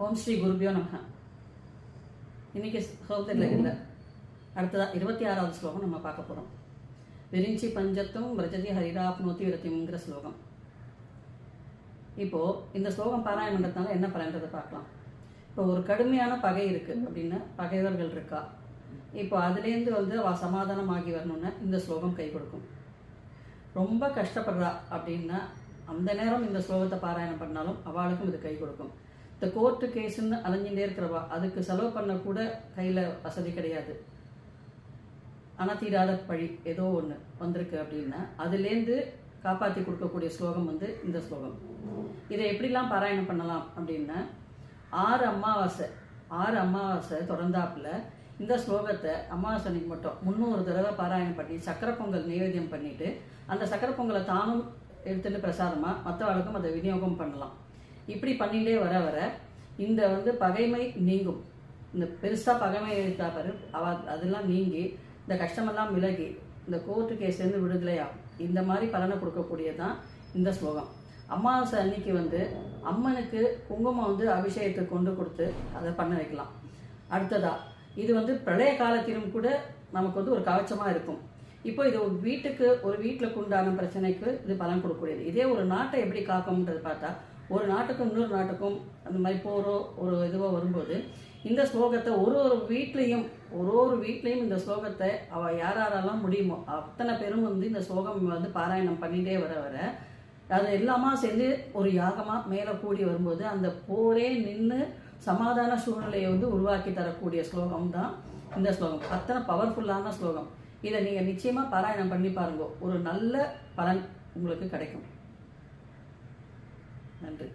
ஓம் ஸ்ரீ குருபியோ நமக இன்னைக்கு சௌதரில் இல்லை அடுத்ததா இருபத்தி ஆறாவது ஸ்லோகம் நம்ம பார்க்க போகிறோம் விரிஞ்சி பஞ்சத்தும் விரஜதி ஹரிராப்னோத்தி விரத்தியம்ங்கிற ஸ்லோகம் இப்போ இந்த ஸ்லோகம் பாராயணம் பண்ணுறதுனால என்ன பலன்றதை பார்க்கலாம் இப்போ ஒரு கடுமையான பகை இருக்கு அப்படின்னா பகைவர்கள் இருக்கா இப்போ அதுலேருந்து வந்து அவ சமாதானமாகி வரணும்னா இந்த ஸ்லோகம் கை கொடுக்கும் ரொம்ப கஷ்டப்படுறா அப்படின்னா அந்த நேரம் இந்த ஸ்லோகத்தை பாராயணம் பண்ணாலும் அவளுக்கும் இது கை கொடுக்கும் இந்த கோர்ட்டு கேஸுன்னு அலைஞ்சுட்டே இருக்கிறவா அதுக்கு செலவு பண்ண கூட கையில் வசதி கிடையாது. ஆனால் தீராத பழி ஏதோ ஒன்று வந்திருக்கு அப்படின்னா அதுலேருந்து காப்பாற்றி கொடுக்கக்கூடிய ஸ்லோகம் வந்து இந்த ஸ்லோகம். இதை எப்படிலாம் பாராயணம் பண்ணலாம் அப்படின்னா ஆறு அமாவாசை ஆறு அமாவாசை தொடர்ந்தாப்புல இந்த ஸ்லோகத்தை அமாவாசை அன்னைக்கு மட்டும் முந்நூறு தடவை பாராயணம் பண்ணி சக்கரை பொங்கல் நைவேத்தியம் பண்ணிட்டு அந்த சக்கரை பொங்கலை தானும் எடுத்துட்டு பிரசாதமாக மற்றவர்களுக்கும் அதை விநியோகம் பண்ணலாம். இப்படி பண்ணிட்டே வர வர இந்த வந்து பகைமை நீங்கும். இந்த பெருசாக பகைமை இருக்கா பாரு அவ அதெல்லாம் நீங்கி இந்த கஷ்டமெல்லாம் விலகி இந்த கோர்ட்டு கேஸ்லேருந்து விடுதலையாகும் இந்த மாதிரி பலனை கொடுக்கக்கூடியதான் இந்த ஸ்லோகம். அமாவாசை அன்னைக்கு வந்து அம்மனுக்கு குங்குமம் வந்து அபிஷேகத்தை கொண்டு கொடுத்து அதை பண்ண வைக்கலாம். அடுத்ததா இது வந்து பிரளய காலத்திலும் கூட நமக்கு வந்து ஒரு கவச்சமாக இருக்கும். இப்போ இது ஒரு வீட்டுக்கு ஒரு வீட்டில் உண்டான பிரச்சனைக்கு இது பலன் கொடுக்கக்கூடியது. இதே ஒரு நாட்டை எப்படி காக்கும்ன்றது பார்த்தா ஒரு நாட்டுக்கும் இன்னொரு நாட்டுக்கும் அந்த மாதிரி போரோ ஒரு இதுவோ வரும்போது இந்த ஸ்லோகத்தை ஒரு ஒரு வீட்லேயும் ஒரு ஒரு வீட்லேயும் இந்த ஸ்லோகத்தை அவ யார் யாரெல்லாம் முடியுமோ அத்தனை பேரும் வந்து இந்த ஸ்லோகம் வந்து பாராயணம் பண்ணிகிட்டே வர வர அது எல்லாமா சேர்ந்து ஒரு யாகமாக மேலே கூடி வரும்போது அந்த போரே நின்று சமாதான சூழ்நிலையை வந்து உருவாக்கி தரக்கூடிய ஸ்லோகம் தான் இந்த ஸ்லோகம். அத்தனை பவர்ஃபுல்லான ஸ்லோகம். இதை நீங்கள் நிச்சயமாக பாராயணம் பண்ணி பாருங்க. ஒரு நல்ல பலன் உங்களுக்கு கிடைக்கும். நன்றி.